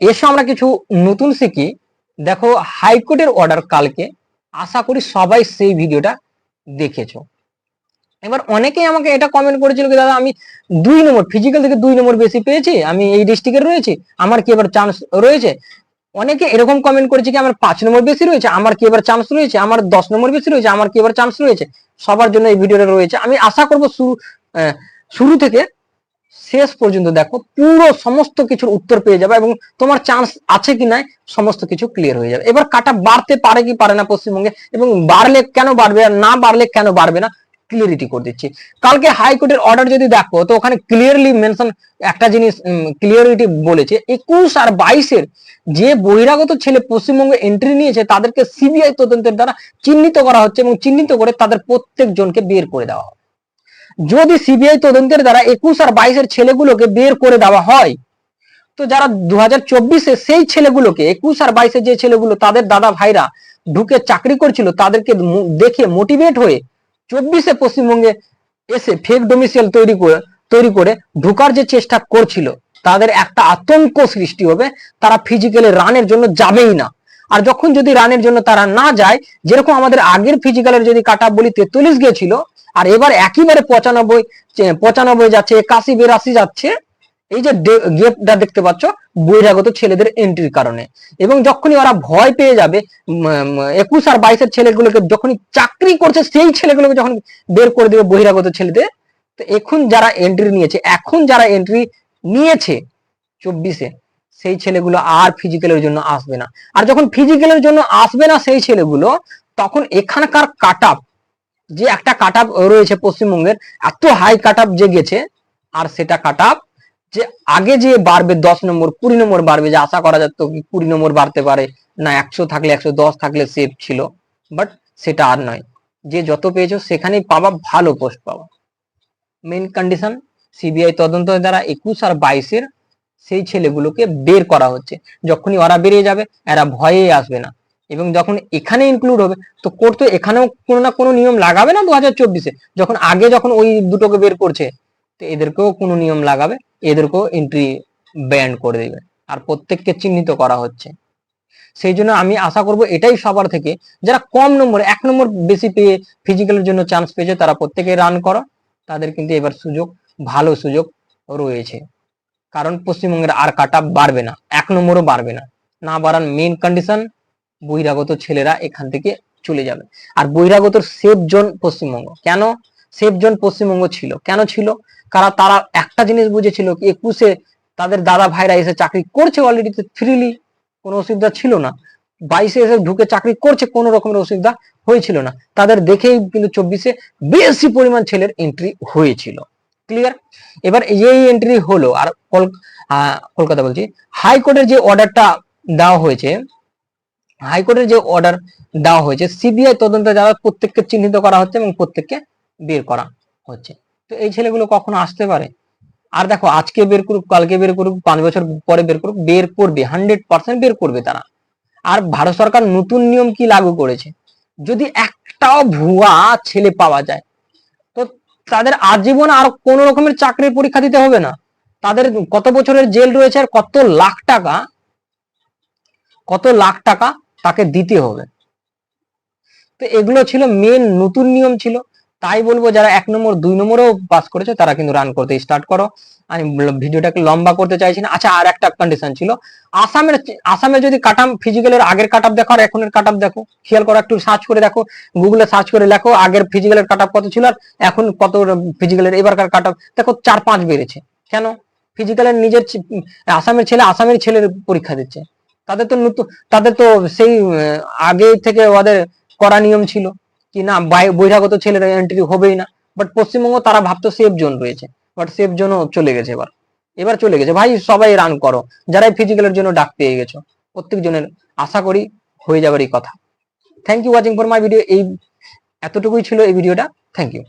এসে আমরা কিছু নতুন শিখি। দেখো, হাইকোর্টের অর্ডার কালকে। আশা করি সবাই সেই ভিডিওটা দেখেছ। এবার অনেকেই আমাকে এটা কমেন্ট করেছিল কি, দাদা, আমি দুই নম্বর ফিজিক্যাল থেকে দুই নম্বর বেশি পেয়েছি, আমি এই ডিস্ট্রিক্টের রয়েছি, আমার কি এবার চান্স রয়েছে? অনেকে এরকম কমেন্ট করেছে কি, আমার পাঁচ নম্বর বেশি রয়েছে, আমার কি এবার চান্স রয়েছে, আমার দশ নম্বর বেশি রয়েছে, আমার কি এবার চান্স রয়েছে? সবার জন্য এই ভিডিওটা রয়েছে। আমি আশা করব শুরু শুরু থেকে শেষ পর্যন্ত দেখো পুরো সমস্ত কিছুর উত্তর পেয়ে যাবে এবং তোমার চান্স আছে কি নাই, সমস্ত কিছু ক্লিয়ার হয়ে যাবে। এবার কাটা বাড়তে পারে কি পারে না পশ্চিমবঙ্গে এবং বাড়লে কেন বাড়বে আর না বাড়লে কেন বাড়বে না ক্লিয়ারিটি করে দিচ্ছি। কালকে হাইকোর্টের অর্ডার যদি দেখো, তো ওখানে ক্লিয়ারলি মেনশন একটা জিনিস ক্লিয়ারিটি বলেছে। একুশ আর বাইশের যে বহিরাগত ছেলে পশ্চিমবঙ্গে এন্ট্রি নিয়েছে, তাদেরকে সিবিআই তদন্তের দ্বারা চিহ্নিত করা হচ্ছে এবং চিহ্নিত করে তাদের প্রত্যেকজনকে বের করে দেওয়া যদি সিবিআই তদন্তের দ্বারা একুশ আর বাইশের ছেলেগুলোকে বের করে দেওয়া হয়, তো যারা দু হাজার চব্বিশে সেই ছেলেগুলোকে, একুশ আর বাইশের যে ছেলেগুলো, তাদের দাদা ভাইরা ঢুকে চাকরি করছিল, তাদেরকে দেখে মোটিভেট হয়ে চব্বিশে পশ্চিমবঙ্গে এসে ফেক ডোমিসিয়াল তৈরি করে তৈরি করে ঢুকার যে চেষ্টা করছিল, তাদের একটা আতঙ্ক সৃষ্টি হবে, তারা ফিজিক্যালি রানের জন্য যাবেই না। আর যখন যদি রানের জন্য তারা না যায়, যেরকম আমাদের আগের ফিজিক্যালের যদি কাটা বলি তেতাল্লিশ গিয়েছিল আর এবার একইবারে পঁচানব্বই পঁচানব্বই যাচ্ছে, একাশি বিরাশি যাচ্ছে, এই যে গেপটা দেখতে পাচ্ছ, বহিরাগত ছেলেদের এন্ট্রির কারণে। এবং যখনই ওরা ভয় পেয়ে যাবে একুশ আর বাইশের ছেলেগুলোকে যখনই চাকরি করছে, সেই ছেলেগুলোকে যখন বের করে দেবে বহিরাগত ছেলেদের, তো এখন যারা এন্ট্রি নিয়েছে, এখন যারা এন্ট্রি নিয়েছে চব্বিশে, সেই ছেলেগুলো আর ফিজিক্যালের জন্য আসবে না। আর যখন ফিজিক্যালের জন্য আসবে না সেই ছেলেগুলো, তখন এখানকার কাট যে একটা কাট রয়েছে পশ্চিমবঙ্গের, এত হাই কাট যে গেছে, আর সেটা কাট যে আগে যে বাড়বে দশ নম্বর, কুড়ি নম্বর বাড়বে, যে আশা করা যেত কি কুড়ি নম্বর বাড়তে পারে, না একশো থাকলে একশো দশ থাকলে সেফ ছিল বাট সেটা আর নয়। যে যত পেয়েছ সেখানেই পাবা ভালো পোস্ট পাবা। মেন কন্ডিশন সিবিআই তদন্ত দ্বারা একুশ আর বাইশের সেই ছেলেগুলোকে বের করা হচ্ছে। যখনই ওরা বেরিয়ে যাবে, এরা ভয়ে আসবে না। এবং যখন এখানে ইনক্লুড হবে, তো কোর্ট তো এখানেও কোনো না কোনো নিয়ম লাগাবে না দু হাজার চব্বিশে? যখন আগে যখন ওই দুটোকে বের করছে, তো এদেরকেও কোনো নিয়ম লাগাবে, এদেরকেও এন্ট্রি ব্যান্ড করে দেবে। আর প্রত্যেককে চিহ্নিত করা হচ্ছে। সেই জন্য আমি আশা করব এটাই সবার থেকে, যারা কম নম্বর, এক নম্বর বেশি পেয়ে ফিজিক্যালের জন্য চান্স পেয়েছে, তারা প্রত্যেকে রান করো। তাদের কিন্তু এবার সুযোগ, ভালো সুযোগ রয়েছে। কারণ পশ্চিমবঙ্গের আর কাটা বাড়বে না, এক নম্বরও বাড়বে না। না বাড়ান মেন কন্ডিশন বহিরাগত ছেলেরা এখান থেকে চলে যাবে। আর বহিরাগতর সেফ জোন পশ্চিমবঙ্গ। কেন? সেফ জোন পশ্চিমবঙ্গ ছিল। কেন ছিল? কারণ তারা একটা জিনিস বুঝেছিল একুশে তাদের দাদা ভাইরা এসে চাকরি করছে অলরেডি ফ্রিলি কোনো অসুবিধা ছিল না। বাইশে এসে ঢুকে চাকরি করছে, কোনো রকমের অসুবিধা হয়েছিল না। তাদের দেখেই কিন্তু চব্বিশে বেশি পরিমাণ ছেলের এন্ট্রি হয়েছিল। ক্লিয়ার এবার এই এন্ট্রি হলো, আর কল- কলকাতা বলছি, হাইকোর্টের যে অর্ডারটা দেওয়া হয়েছে হাইকোর্টের যে অর্ডার দেওয়া হয়েছে সিবিআই তদন্তে যারা প্রত্যেককে চিহ্নিত করা হচ্ছে এবং প্রত্যেককে বের করা হচ্ছে। তো এই ছেলেগুলো কখনো আসতে পারে? আর দেখো, আজকে বের করুক, কালকে বের করুক, পাঁচ বছর পরে বের করুক, বের করবে হান্ড্রেড পার্সেন্ট বের করবে তারা। আর ভারত সরকার নতুন নিয়ম কি লাগু করেছে? যদি একটাও ভুয়া ছেলে পাওয়া যায়, তো তাদের আজীবন আর কোন রকমের চাকরির পরীক্ষা দিতে হবে না। তাদের কত বছরের জেল রয়েছে আর কত লাখ টাকা, কত লাখ টাকা তাকে দিতে হবে। তো এগুলো ছিল মেন নতুন নিয়ম ছিল। তাই বলব যারা এক নম্বর, দুই নম্বরও পাস করেছে, তারা কিন্তু রান করতে স্টার্ট করো। আমি ভিডিওটাকে লম্বা করতে চাইছি না। আচ্ছা আর একটা কন্ডিশন ছিল। আসামের আসামে যদি কাটাম ফিজিক্যালের আগের কাটাপ দেখো আর এখনের কাটাপ দেখো। খেয়াল করো, একটু সার্চ করে দেখো। গুগলে সার্চ করে লেখো, আগের ফিজিক্যালের কাটাপ কত ছিল আর এখন কত ফিজিক্যালের এবারকার কাটাপ দেখো, চার পাঁচ বেড়েছে। কেন? ফিজিক্যালের নিজের আসামের ছেলে আসামের ছেলের পরীক্ষা দিচ্ছে। তাদের তো নতুন, তাদের তো সেই আগে থেকে ওদের করা নিয়ম ছিল কি না বহিরাগত ছেলেরা এন্ট্রি হবেই না। বাট পশ্চিমবঙ্গ তারা ভাবতো সেফ জোন রয়েছে। বাট সেফ জোনও চলে গেছে এবার। এবার চলে গেছে। ভাই, সবাই রান করো। যারাই ফিজিক্যালের জন্য ডাক পেয়ে গেছো, প্রত্যেক জনের আশা করি হয়ে যাবার এই কথা। Thank you watching for my video এই, এতটুকুই ছিল এই ভিডিওটা থ্যাংক ইউ